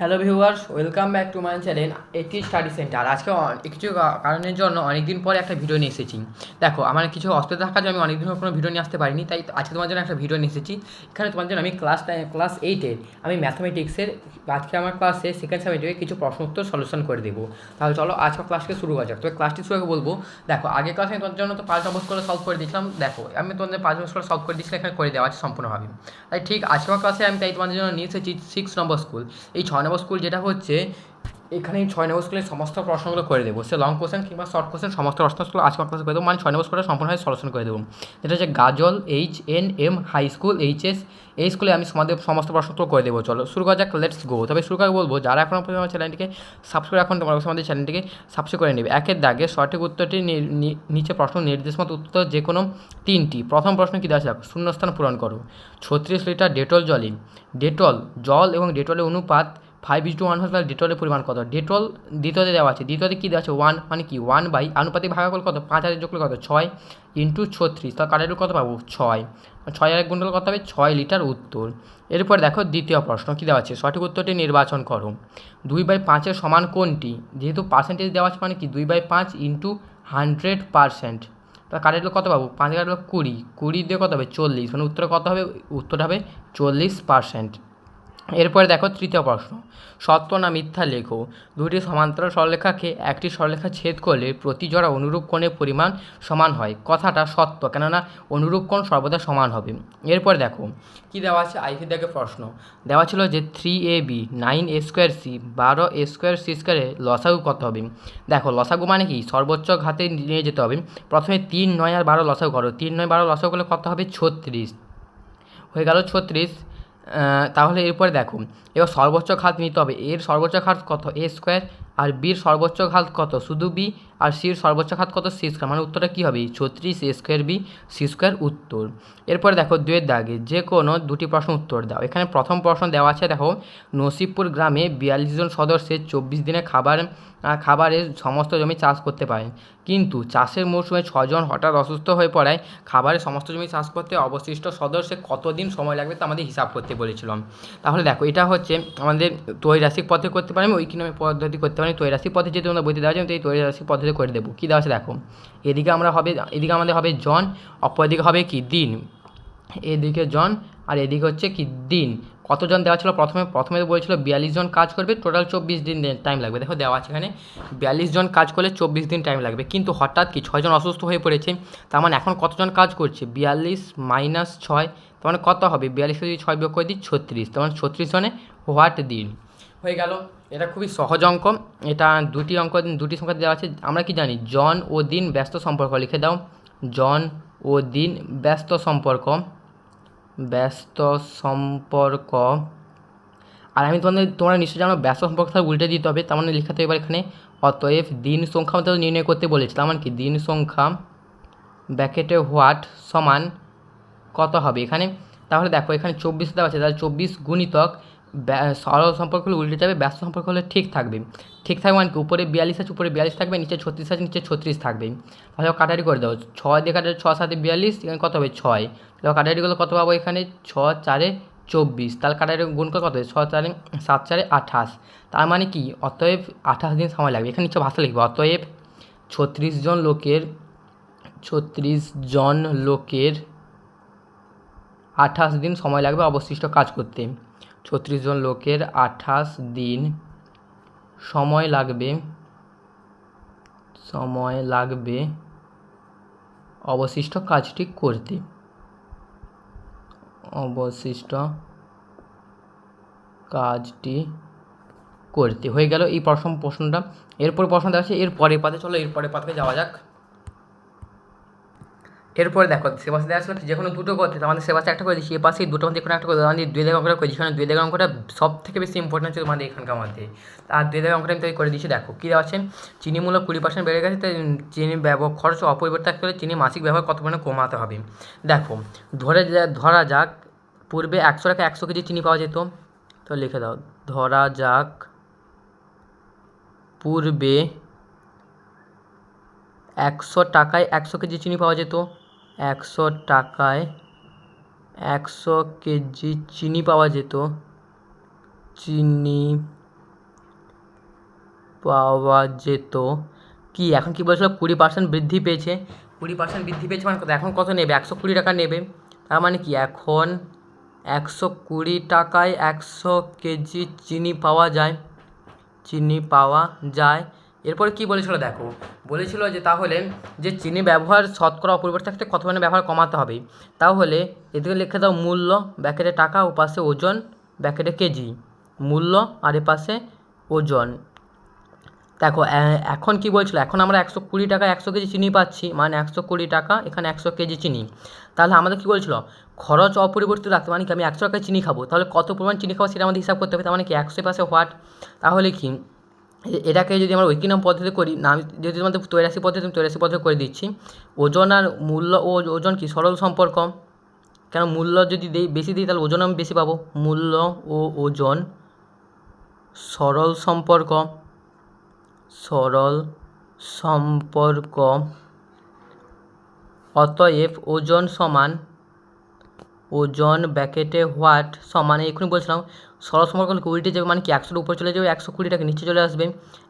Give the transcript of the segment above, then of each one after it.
Hello viewers welcome back to my channel এটি study centre আজকে কিছু কারণের জন্য অনেক দিন পরে একটা ভিডিও নিয়ে এসেছি। দেখো, আমার কিছু অসুবিধা থাকার জন্য আমি অনেকদিন কোনো ভিডিও নিয়ে আসতে পারিনি, তাই আজকে তোমার জন্য একটা ভিডিও নিয়ে এসেছি। এখানে তোমার জন্য আমি ক্লাস ক্লাস এইটের আমি ম্যাথামেটিক্সের আজকে আমার ক্লাসে সেকেন্ড সাবজেক্টে কিছু প্রশ্ন উত্তর সলিউশন করে দেবো। তাহলে চলো আজকে ক্লাসকে শুরু করা যাক। তবে ক্লাসটি শুরু আগে বলব, দেখো, আগের ক্লাসে আমি তোমার জন্য তো পাঁচ নম্বর করে সলভ করে দিয়েছিলাম। দেখো, আমি তোমাদের পাঁচ নম্বর করে সলভ করে দিয়েছিলাম, এখানে করে দেওয়া আছে সম্পূর্ণভাবে। তাই ঠিক আজকের ক্লাসে আমি তাই তোমাদের জন্য নিয়ে এসেছি সিক্স নম্বর স্কুল এই ছয় নম্বর স্কুল যেটা হচ্ছে এখানে ছয় নম্বর স্কুলের সমস্ত প্রশ্নগুলো করে দেবো। সে লং কোশ্চেন কিংবা শর্ট কোশ্চেন সমস্ত প্রশ্নগুলো আজকে ক্লাসে করে দেবো। মানে ছয় নম্বর স্কুলটা সম্পূর্ণভাবে সলিউশন করে দেবো। যেটা হচ্ছে Gajol H N M high school H S এই স্কুলে আমি তোমাদের সমস্ত প্রশ্নগুলো করে দেবো। চলো শুরু করা যাক লেটস গো তবে শুরু করে বলব যারা এখন পর্যন্ত আমার চ্যানেলটিকে সাবস্ক্রাইব এখন তোমার আমাদের চ্যানেলটিকে সাবস্ক্রাইব করে নেবে। একের দাগে সঠিক উত্তরটি নিচে প্রশ্ন নির্দেশ মতো উত্তর যে কোনো তিনটি। প্রথম প্রশ্ন কী দেওয়া দেখো, শূন্যস্থান পূরণ করো। ছত্রিশ লিটার ডেটল জলে ডেটল জল এবং ডেটলের অনুপাত ফাইভ ইস টু ওয়ান হলে ডেটলের পরিমাণ কত? ডেটল দ্বিতীয়তে দেওয়া আছে। দ্বিতীয়তে কী দেওয়া আছে? ওয়ান মানে কি? ওয়ান বাই আনুপাতিক ভাগাকল কত? পাঁচ হাজার যোগ কত? ছয় ইন্টু ছত্রিশ। তাহলে কাটার কত পাবো? ছয়। ছয় হাজার গুণ করলে কত হবে? ছয় লিটার উত্তর। এরপর দেখো দ্বিতীয় প্রশ্ন কী দেওয়া আছে? সঠিক উত্তরটি নির্বাচন করো। দুই বাই পাঁচের সমান কোনটি? যেহেতু পার্সেন্টেজ দেওয়া আছে মানে কি? দুই বাই পাঁচ ইন্টু হান্ড্রেড পার্সেন্ট তাহলে কাটার কত পাবো? পাঁচ কাটার কুড়ি। কুড়ি দিয়ে কত হবে? চল্লিশ। মানে উত্তরে কত হবে? উত্তরটা হবে চল্লিশ পার্সেন্ট এরপরে দেখো তৃতীয় প্রশ্ন। সত্য না মিথ্যা লেখো? দুটি সমান্তরাল সরলরেখাকে একটি সরলরেখা ছেদ করলে প্রতি জোড়া অনুরূপ কোণের পরিমাণ সমান হয়। কথাটা সত্য, কেননা অনুরূপ কোণ সর্বদা সমান হবে। এরপর দেখো, কি দেওয়া আছে আইভি দেখে প্রশ্ন? দেওয়া ছিল যে three A B, nine A square C, বারো এ স্কোয়ার সি স্কোয়ারে লসাগু কত হবে। দেখো, লসাগু মানে কি? সর্বোচ্চ ঘাতে নিয়ে যেতে হবে। প্রথমে তিন নয় আর বারো লসাগু করো। তিন নয় বারো লসাগু করলে কত হবে? ছত্রিশ। হয়ে গেল ছত্রিশ। তাহলে এরপরে দেখো, এবার সর্বোচ্চ ঘাত নিতে হবে। এর সর্বোচ্চ ঘাত কত? এ স্কোয়ার। আর বির সর্বোচ্চ ঘাত কত? শুধু বি। আর সির সর্বোচ্চ ঘাত কত? C square. মানে উত্তরটা কী হবে? ছত্রিশ, A square B, C square উত্তর। এরপরে দেখো দুয়ের দাগে যে কোনো দুটি প্রশ্ন উত্তর দাও। এখানে প্রথম প্রশ্ন দেওয়া আছে, দেখো, নসিবপুর গ্রামে বিয়াল্লিশ জন সদস্যের চব্বিশ দিনে খাবার খাবারের সমস্ত জমি চাষ করতে পারেন। কিন্তু চাষের মৌসুমে ছজন হঠাৎ অসুস্থ হয়ে পড়ায় খাবারের সমস্ত জমি চাষ করতে অবশিষ্ট সদস্যের কতদিন সময় লাগবে তা আমাদের হিসাব করতে বলেছিলাম। তাহলে দেখো, এটা হচ্ছে আমাদের তৈরাসিক পথে করতে পারি ওই কিনমে পদ্ধতি করতে পারি তৈরাসিক পথে যেহেতু আমরা বইতে দেওয়া তো এই তৈরাসিক পদ্ধতি করে দেবো। কী দেওয়া আছে দেখো, এদিকে আমরা হবে এদিকে আমাদের হবে জন, অপরদিকে হবে কি দিন। এদিকে জন, আর এদিকে হচ্ছে কি দিন। কতজন দেওয়া ছিল? প্রথমে প্রথমে বলেছিল বিয়াল্লিশ জন কাজ করবে টোটাল চব্বিশ দিন টাইম লাগবে। দেখো দেওয়া আছে এখানে বিয়াল্লিশ জন কাজ করলে চব্বিশ দিন টাইম লাগবে। কিন্তু হঠাৎ কি ছয়জন অসুস্থ হয়ে পড়েছে, তার মানে এখন কতজন কাজ করছে? বিয়াল্লিশ মাইনাস ছয়, তার মানে কত হবে? বিয়াল্লিশ যদি ছয় বিয়োগ করে দিই, ছত্রিশ, তার মানে ছত্রিশ জনে হোয়াট দিন? হয়ে গেল। এটা খুবই সহজ অঙ্ক। এটা দুটি অঙ্ক, দুটি সংখ্যা দেওয়া আছে। আমরা কি জানি? জন ও দিন ব্যস্ত সম্পর্ক। লিখে দাও। জন ও দিন ব্যস্ত সম্পর্ক। ব্যস্ত সম্পর্ক। আর আমি তোমাদের, তোমরা নিশ্চয়ই জানো, ব্যস্ত সম্পর্ক তাহলে উল্টে দিতে হবে, তার মানে লেখাতে এবার এখানে, অতএব দিন সংখ্যা আমাদের নির্ণয় করতে বলেছে, তার মানে কি? দিন সংখ্যা ব্যাকেটে হোয়াট সমান কত হবে? এখানে, তাহলে দেখো, এখানে চব্বিশ দেওয়া আছে, তাহলে চব্বিশ গুণিতক সরল সম্পর্ক হলে উল্টে যাবে, ব্যস্ত সম্পর্ক হলে ঠিক থাকবে। ঠিক থাকবে মানে কি? উপরে বিয়াল্লিশ আছে, উপরে বিয়াল্লিশ থাকবে, নিচে ছত্রিশ আছে, নিচে ছত্রিশ থাকবে। তাহলে কাটারি করে দাও, ছয় দিয়ে কাটারি ছ সাথে বিয়াল্লিশ, এখানে কত হবে? ছয়। কাটারি করলে কত পাবো এখানে? ছ, চারে চব্বিশ। তাহলে কাটারি গুণ করে কত ছ, চারে, সাত, চারে আঠাশ। তার মানে কি? অতএব আঠাশ দিন সময় লাগবে। এখানে নিচে ভাষা লিখবে। অতএব ছত্রিশ জন লোকের, ছত্রিশ জন লোকের আঠাশ দিন সময় লাগবে অবশিষ্ট কাজ করতে। ছত্রিশ জন লোকের আঠাশ দিন সময় লাগবে সময় লাগবে অবশিষ্ট কাজটি করতে। অবশিষ্ট কাজটি করতে। হয়ে গেল এই প্রথম প্রশ্নটা। এরপর প্রশ্ন দেওয়া আছে এর পরের পাতে চলো এর পরের পাতে যাওয়া যাক। এরপরে দেখো সে পাশে দেওয়া ছিল যে কোনো দুটো করতে আমাদের সে পাশে একটা করে দিচ্ছি, এ পাশে দুটো মধ্যে কোনো একটা করে আমাদের দুই দেখ অঙ্কটা করেছি কারণ দুই দেখ অঙ্কটা সব থেকে বেশি ইম্পর্টেন্ট হচ্ছে তোমাদের এখানকার মধ্যে। আর দুই দেখ অঙ্কটা আমি তৈরি করে দিচ্ছি, দেখো, কী আছে? চিনি মূল্য কুড়ি পার্সেন্ট বেড়ে গেছে, তাই চিনি ব্যবহার, খরচ অপরিবর্তিত থাকতে চিনি মাসিক ব্যবহার কত পরিমাণে কমাতে হবে? দেখো, ধরে ধরা যাক, পূর্বে একশো টাকা একশো কেজি চিনি পাওয়া যেত, তো লিখে দাও, ধরা যাক, পূর্বে একশো টাকায় একশো কেজি চিনি পাওয়া যেত একশো টাকায় একশো কেজি চিনি পাওয়া যেত। চিনি পাওয়া যেত। কি, এখন কি বলছিল কুড়ি পার্সেন্ট বৃদ্ধি পেয়েছে। কুড়ি পার্সেন্ট বৃদ্ধি পেয়েছে মানে এখন কত নেবে? একশো কুড়ি টাকা নেবে। তার মানে কি? এখন একশো কুড়ি টাকায় একশো কেজি চিনি পাওয়া যায়। চিনি পাওয়া যায়। এরপরে কি বলেছিল দেখো? বলেছিল যে তাহলে যে চিনি ব্যবহার শতকরা অপরিবর্তিত থাকতে কত পরিমাণে ব্যবহার কমাতে হবে? তাহলে এদিকে লিখে দাও মূল্য, ব্যাকেটে টাকা ও পাশে ওজন, ব্যাকেটে কেজি। মূল্য আর এ পাশে ওজন। দেখো এখন কি বলছিল? এখন আমরা একশো কুড়ি টাকা, একশো কেজি চিনি পাচ্ছি মানে একশো কুড়ি টাকা, এখানে একশো কেজি চিনি। তাহলে আমাদের কী বলছিল? খরচ অপরিবর্তিত রাখতে মানে কি আমি একশো টাকায় চিনি খাব? তাহলে কত পরিমাণ চিনি খাব সেটা আমাদের হিসাব করতে হবে, তার মানে কি একশো পাশে হোয়াট? তাহলে কি এটাকে যদি আমরা ঐকিনাম পদ্ধতি করি, না, আমি যদি তোমাদের তৈরাশি পদ্ধতি, আমি তৈরাশি পদ্ধতি করে দিচ্ছি। ওজন আর মূল্য ও ওজন কি? সরল সম্পর্ক। কেন মূল্য যদি দিই, বেশি দিই, তাহলে ওজন আমি বেশি পাবো। মূল্য ও ওজন সরল সম্পর্ক। সরল সম্পর্ক। অতএব ওজন সমান, ওজন ব্যাকেটে হোয়াট সমান এক্ষুনি বলছিলাম সম্পর্ক হলে উল্টে যাবে মানে কি একশোর উপর চলে যাবে, একশো কুড়ি টাকা নিচে চলে আসবে।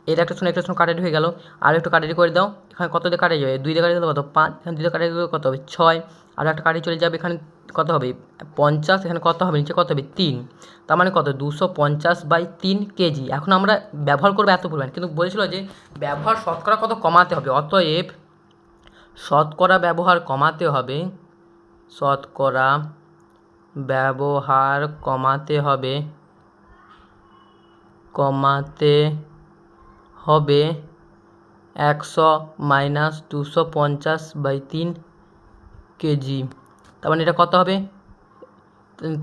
এটা একটা শুনে একটা শুনে কাটাটি হয়ে গেল। আর একটু কাটাটি করে দাও। এখানে কত দিয়ে কাটা যাবে? দুই দিয়ে কাটা গেলে কত? পাঁচ। এখানে দুই দিয়ে কাটা গেলে কত হবে? ছয়। আর একটা কাটি চলে যাবে, এখানে কত হবে? পঞ্চাশ। এখানে কত হবে? নিচে কত হবে? তিন। তার মানে কত? দুশো পঞ্চাশ বাই তিন কেজি। এখন আমরা ব্যবহার করব এত পরিমাণ। কিন্তু বলেছিল যে ব্যবহার শতকরা কত কমাতে হবে? অতএব শতকরা ব্যবহার কমাতে হবে। শতকরা ব্যবহার কমাতে হবে। কমাতে হবে একশো মাইনাস দুশো পঞ্চাশ বাই তিন কেজি। তার মানে এটা কত হবে?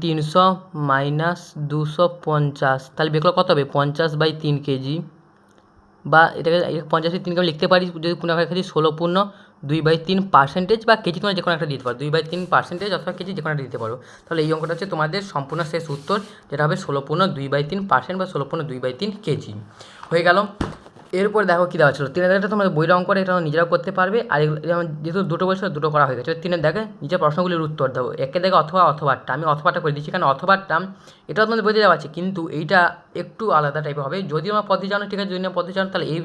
তিনশো মাইনাস দুশো পঞ্চাশ। তাহলে বের কত হবে? পঞ্চাশ বাই তিন কেজি। বা এটাকে পঞ্চাশের তিনকে আমি লিখতে পারি, যদি কোনো একটা ষোলো পূর্ণ দুই বাই তিন পার্সেন্টেজ বা কেজি তোমরা যে কোনো একটা দিতে পারো। দুই বাই তিন পার্সেন্টেজ অথবা কেজি যে কোনো একটা দিতে পারো। তাহলে এই অঙ্কটা হচ্ছে তোমাদের সম্পূর্ণ শেষ উত্তর, যেটা হবে ষোলো পূর্ণ দুই বাই তিন পার্সেন্ট বা ষোলো পূর্ণ দুই বাই তিন কেজি। হয়ে গেল। এরপর দেখো কী দেওয়া ছিল? তিনের দাগেটা বইটা অঙ্ক করে এটা নিজেরাও করতে পারবে। আর যেমন যেহেতু দুটো বলছিল দুটো করা হয়ে গেছে। তিনের দাগে নিজের প্রশ্নগুলির উত্তর দেবো। একে দেখে অথবা অথবাটা আমি অথবাটা করে দিচ্ছি, কারণ অথবাটা এটাও তোমাদের বইতে দেওয়া আছে। কিন্তু এইটা একটু আলাদা টাইপের হবে। যদি আমার পদ্ধতি জানো, ঠিক আছে। যদি না পদ্ধতি জানো, তাহলে এই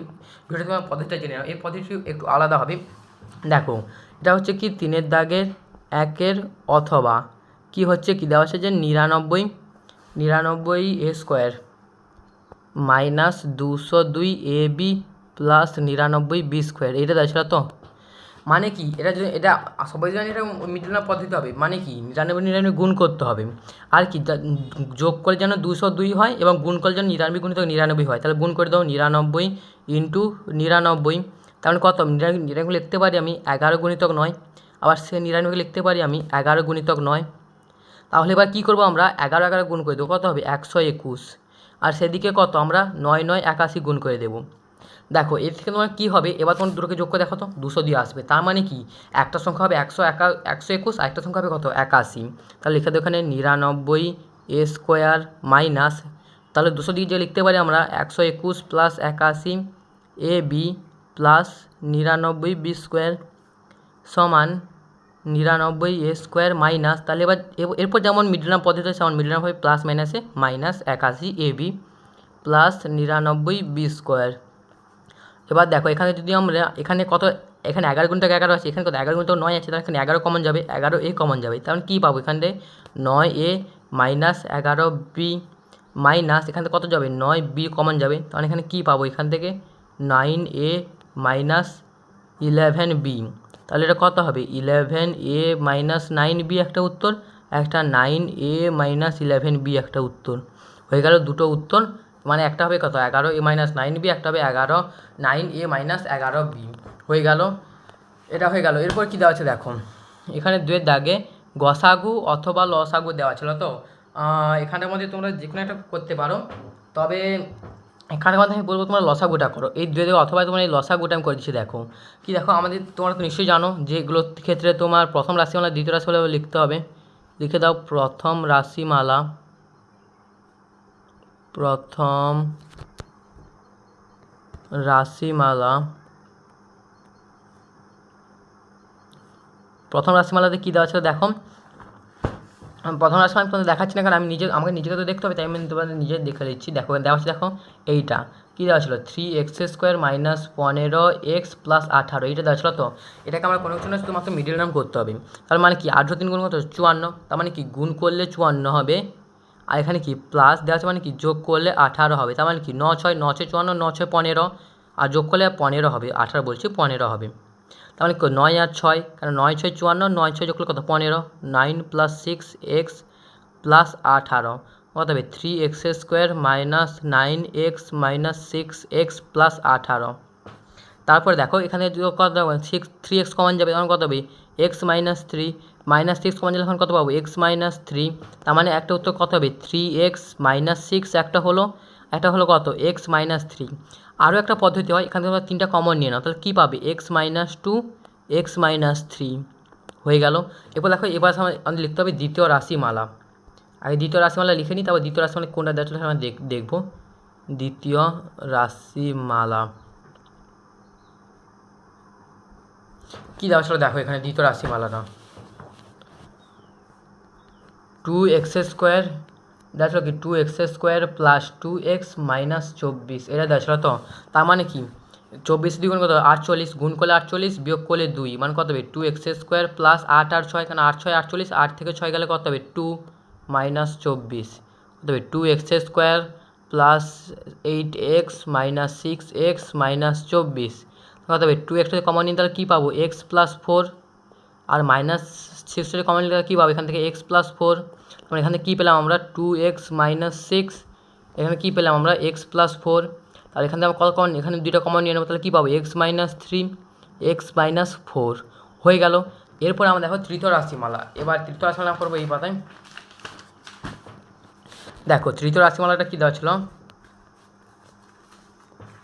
ভিডিওতে তোমার পদ্ধতিটা জেনে নাও। এই পদ্ধতি একটু আলাদা হবে। দেখো, এটা হচ্ছে কি? তিনের দাগের একের অথবা। কি হচ্ছে কি? দেওয়া আছে যে নিরানব্বই নিরানব্বই এ স্কোয়ার। মাইনাস দুশো দুই এ বি প্লাস নিরানব্বই বি স্কোয়ার এটা দেওয়া তো? মানে কি? এটা যদি এটা সবাই জানি এটা মিডলার পদ্ধতি হবে। মানে কি? নিরানব্বই নিরানব্বই গুণ করতে হবে। আর কি? যোগ করে যেন দুশো দুই হয় এবং গুণ করে যেন নিরানব্বই গুণিত নিরানব্বই হয়। তাহলে গুণ করে দাও নিরানব্বই ইন্টু নিরানব্বই। তাহলে কত? নিরানব্বই নিরানব্বই লিখতে পারি আমি এগারো গুণিতক নয়। আবার সে নিরানব্বই লিখতে পারি আমি এগারো গুণিতক নয়। তাহলে এবার কী করব আমরা? এগারো এগারো গুণ করে দেবো। কত হবে? একশো একুশ। আর সেদিকে কত? আমরা নয় নয় একাশি গুণ করে দেবো। দেখো, এর থেকে তোমার কী হবে? এবার তোমার দুটোকে যোগ করে দেখো তো, দুশো দিয়ে আসবে। তার মানে কি? একটা সংখ্যা হবে একশো একা, একশো একুশ, আর একটা সংখ্যা হবে কত? একাশি। তাহলে লিখে দেবো এখানে নিরানব্বই এ স্কোয়ার মাইনাস, তাহলে দুশো দিয়ে যে লিখতে পারি আমরা, একশো একুশ প্লাস একাশি এ বি প্লাস নিরানব্বই বি স্কোয়ার সমান নিরানব্বই এ স্কোয়ার মাইনাস, তাহলে এবার এব- এরপর যেমন মিডলাম পদ্ধতি আছে যেমন মিডলাম হবে প্লাস মাইনাসে মাইনাস একাশি এ বি প্লাস নিরানব্বই বি স্কোয়ার এবার দেখো, এখানে যদি আমরা, এখানে কত, এখানে এগারো গুণটাকে এগারো আছে, এখানে কত, এগারো গুণটা নয় আছে, তাহলে এখানে এগারো কমন যাবে, এগারো এ কমন যাবে তাহলে কী পাবো এখানে নয় এ মাইনাস এগারো বি মাইনাস এখান থেকে কত যাবে? নয় বি কমন যাবে তাহলে এখানে কী পাবো এখান থেকে? Nine A minus eleven B তাহলে এটা কত হবে? Eleven A minus nine B একটা উত্তর, একটা nine A minus eleven B একটা উত্তর। হয়ে গেল দুটো উত্তর মানে একটা হবে কত? এগারো এ মাইনাস নাইন বি একটা হবে এগারো নাইন এ মাইনাস এগারো বি হয়ে গেল। এটা হয়ে গেল। এরপর কী দেওয়া আছে দেখো? এখানে দুয়ের দাগে গসাগু অথবা লসাগু দেওয়া ছিল তো? এখানের মধ্যে তোমরা যে কোনো একটা করতে পারো। তবে এখানের মধ্যে আমি বলব? তোমরা লসাগুটা করো। এই দুয়ে অথবা তোমার এই লসাগুটা আমি করে দিচ্ছি, দেখো। কি দেখো, আমাদের তোমরা তো নিশ্চয়ই জানো যে এগুলোর ক্ষেত্রে তোমার প্রথম রাশিমালা, দ্বিতীয় রাশিমালা লিখতে হবে। লিখে দাও প্রথম রাশিমালা। প্রথম রাশিমালা। প্রথম রাশিমালাতে কী দেওয়া ছিল? দেখো। প্রথম রাশি আমি তোমাদের দেখাচ্ছি না, কারণ আমি নিজে আমাকে নিজেকে তো দেখতে হবে, তাই আমি তোমাদের নিজে দেখে দিচ্ছি। দেখো, দেওয়া আছে, দেখো, এইটা। কী দেওয়া ছিল? থ্রি এক্স স্কোয়ার মাইনাস পনেরো এক্স প্লাস আঠারো, এইটা দেওয়া ছিল তো? এটাকে আমার কোনো কিছু না শুধুমাত্র মিডিল নাম করতে হবে। তার মানে কি? আঠেরো তিন গুণ কত? চুয়ান্ন। তার মানে কি? গুণ করলে চুয়ান্ন হবে, আর এখানে কি? প্লাস দেওয়া আছে মানে কি? যোগ করলে আঠারো হবে। তার মানে কি? ন ছয় ন ছয় চুয়ান্ন ন ছয় পনেরো, আর যোগ করলে পনেরো হবে। আঠারো বলছি পনেরো হবে। কি নয় আর ছয়? কারণ নয় ছয় চুয়ান্ন, নয় ছয় যোগ কত? পনেরো। Nine plus six X plus আঠারো। কত হবে? Three X square minus nine X minus six X plus আঠারো। তারপরে দেখো, এখানে কত সিক্স থ্রি এক্স কমন যাবে, তখন কত হবে? X minus three minus six common যাবে, তখন কত পাবো? এক্স মাইনাস থ্রি তার মানে একটা উত্তর কত হবে? থ্রি এক্স মাইনাস সিক্স একটা হলো একটা হলো কত? এক্স মাইনাস থ্রি আরও একটা পদ্ধতি হয়, এখানে তোমরা তিনটা কমন নিয়ে নাও। তাহলে কী পাবে? X minus two X minus three হয়ে গেল। এরপর দেখো, এবার আমাদের লিখতে হবে দ্বিতীয় রাশিমালা। আগে দ্বিতীয় রাশিমালা লিখে নিই, তারপর দ্বিতীয় রাশিমালা কোনটা ছিল সেটা আমরা দেখ- দেখব। দ্বিতীয় রাশিমালা। কী দেওয়া ছিল দেখো এখানে, দ্বিতীয় রাশিমালাটা। টু এক্স স্কোয়ার ছিল কি two X square plus two X minus চব্বিশ, এটা ছিল তো, তার মানে কি? চব্বিশ দ্বিগুণ কত, আটচল্লিশ, গুণ করলে আটচল্লিশ, বিয়োগ করলে দুই মানে কত হবে? টু এক্স স্কোয়ার প্লাস আট আর ছয় কারণ আট, ছয়, আটচল্লিশ, আট থেকে ছয় গেলে কত হবে? টু মাইনাস চব্বিশ, কত হবে? Two X square plus eight X minus six X minus চব্বিশ, কত হবে? টু এক্স কমন নিন তাহলে কী পাবো? এক্স প্লাস ফোর আর মাইনাস থেকে কমন নিলে কী পাবো? এখান থেকে এক্স প্লাস ফোর মানে এখানে কী পেলাম আমরা? টু এক্স মাইনাস সিক্স এখানে কী পেলাম আমরা? এক্স প্লাস ফোর আর এখান থেকে আমরা কত কমন এখানে দুইটা কমন নিয়ে নেব, তাহলে কী পাবো? X minus three X minus four হয়ে গেল। এরপর আমরা দেখো তৃতীয় রাশিমালা, এবার তৃতীয় রাশিমালা করব এই পাতায়। দেখো তৃতীয় রাশিমালাটা কী দেওয়া ছিল?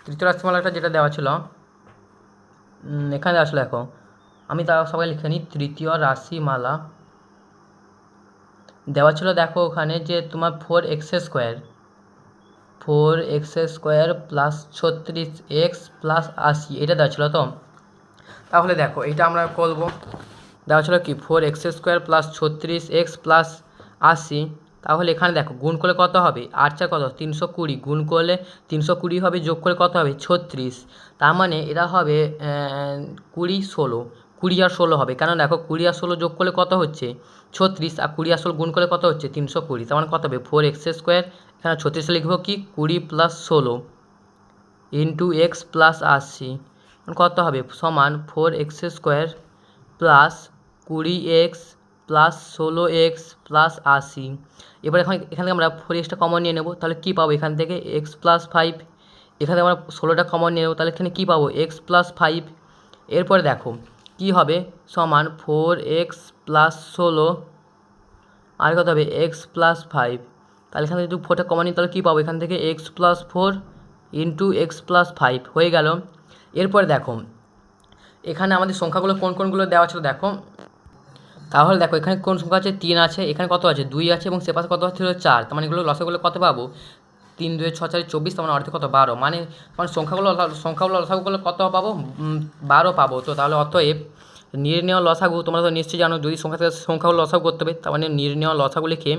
তৃতীয় রাশিমালাটা যেটা দেওয়া ছিল এখানে ছিল, দেখো আমি তা সবাই লিখে নিই, তৃতীয় রাশিমালা। দেওয়া ছিল দেখো ওখানে যে তোমার four X square four X square plus ছত্রিশ এক্স প্লাস আশি, এটা দেওয়া ছিল তো? তাহলে দেখো, এটা আমরা করব। দেওয়া ছিল কি? ফোর এক্স স্কোয়ার প্লাস ছত্রিশ এক্স প্লাস আশি। তাহলে এখানে দেখো, গুণ করলে কত হবে? আট চার কত? তিনশো কুড়ি। গুণ করলে তিনশো কুড়ি হবে, যোগ করে কত হবে? ছত্রিশ। তার মানে এরা হবে কুড়ি ষোলো। কুড়ি আর ষোলো হবে। কেন দেখো, কুড়ি আর ষোলো যোগ করলে কত হচ্ছে? ছত্রিশ, আর কুড়ি আর ষোলো গুণ করলে কত হচ্ছে? তিনশো কুড়ি। তার মানে কত হবে? Four X square. এখানে ছত্রিশে লিখব কি? কুড়ি প্লাস ষোলো ইন্টু এক্স প্লাস আশি। কত হবে? সমান ফোর এক্স স্কোয়ার প্লাস কুড়ি এক্স প্লাস ষোলো এক্স প্লাস আশি। এবার এখন এখান থেকে আমরা ফোর এক্সটা কমন নিয়ে নেব। তাহলে কী পাবো এখান থেকে? X plus five. এখানে আমরা ষোলোটা কমন নিয়ে নেব। তাহলে এখানে কী পাবো? X plus five. এরপরে দেখো কী হবে? সমান ফোর এক্স প্লাস ষোলো। আর কত হবে? এক্স প্লাস ফাইভ তাহলে এখানে যদি ফোরটা কমন নিই, তাহলে কী পাবো? এখান থেকে X plus four into X plus five হয়ে গেল। এরপরে দেখো, এখানে আমাদের সংখ্যাগুলো কোন কোনগুলো দেওয়া ছিল দেখো। তাহলে দেখো, এখানে কোন সংখ্যা আছে? তিন আছে। এখানে কত আছে? দুই আছে এবং সে পাশে কত ছিল চার। তার মানে এগুলো লসাগুলো কত পাবো? তিন, দুই ছ চার, চব্বিশ, তার মানে অর্থে কত? বারো। মানে মানে সংখ্যাগুলো সংখ্যাগুলো লসাগুলো কত পাবো? বারো পাবো। তো তাহলে অতএব নির্ণয় লসাগু তোমরা তো নিশ্চয়ই জানো, যদি সংখ্যা থেকে, সংখ্যাগুলো লসাগু করতে হবে, তার মানে নির্ণয় লসাগু লিখে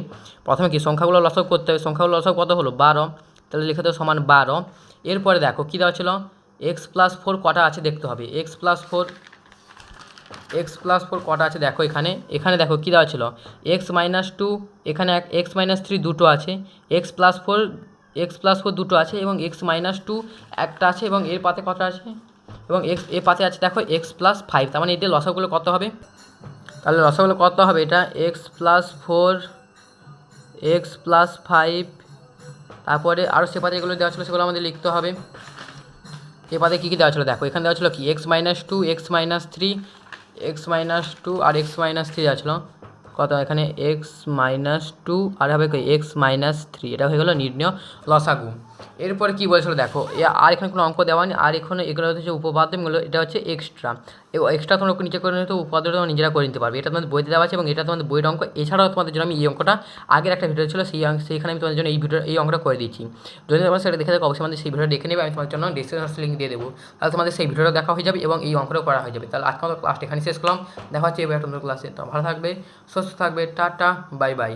প্রথমে কি? সংখ্যাগুলো লসাগু করতে হবে। সংখ্যাগুলো লসাগু কত হলো? বারো। তাহলে লিখে দেবো সমান বারো। এরপরে দেখো, কী দেওয়া ছিল? এক্স প্লাস ফোর কটা আছে দেখতে হবে। X plus four X plus four কটা আছে দেখো এখানে। এখানে দেখো, কী দেওয়া ছিল? এক্স মাইনাস টু এখানে এক এক্স মাইনাস থ্রি দুটো আছে। X plus four X plus four দুটো আছে এবং এক্স মাইনাস টু একটা আছে এবং এর পাতে কত আছে? এবং এক্স এ পাতে আছে, দেখো এক্স প্লাস ফাইভ তার মানে এদের লসাগুলো কত হবে? তাহলে লসাগুলো কত হবে? এটা X plus four X plus five তারপরে আরও সে পাতে যেগুলো দেওয়া ছিল সেগুলো আমাদের লিখতে হবে। এ পাতে কী কী দেওয়া ছিল? দেখো, এখানে দেওয়া ছিল কি? X minus two X minus three X minus two আর এক্স মাইনাস থ্রি দেওয়া ছিল। কত? এখানে এক্স মাইনাস টু আর হবে এক্স মাইনাস থ্রি এটা হয়ে গেলো নির্ণয় লসাগু। এরপরে কী বলেছিল? দেখো আর এখানে কোনো অঙ্ক দেওয়া নেই আর এখানে এগুলো হচ্ছে উপপাদ্যগুলো এটা হচ্ছে এক্সট্রা এবং এক্সট্রা তোমরা নিচে করে নিতে উপপাদ্য তোমরা নিজেরা করে নিতে পারবে। এটা তোমাদের বইতে দেওয়া আছে এবং এটা তোমাদের বইয়ের অঙ্ক। এছাড়াও তোমাদের জন্য আমি এই অঙ্কটা আগের একটা ভিডিও ছিল, সেই সেইখানে আমি তোমাদের জন্য এই ভিডিও এই অঙ্কটা করে দিয়েছি। যদি তোমরা সেটা দেখে থাকো, অবশ্যই আমাদের সেই ভিডিও দেখে নেবে। আমি তোমার জন্য ডিসক্রিপশন লিঙ্ক দিয়ে দেবো। তাহলে তোমাদের সেই ভিডিওটা দেখা হয়ে যাবে এবং এই অঙ্কটাও করা হয়ে যাবে। তাহলে আজকে আমাদের ক্লাসটা এখানে শেষ করলাম। দেখা হচ্ছে এবার তোমাদের ক্লাসে তো ভালো থাকবে, সুস্থ থাকবে। Tata bye bye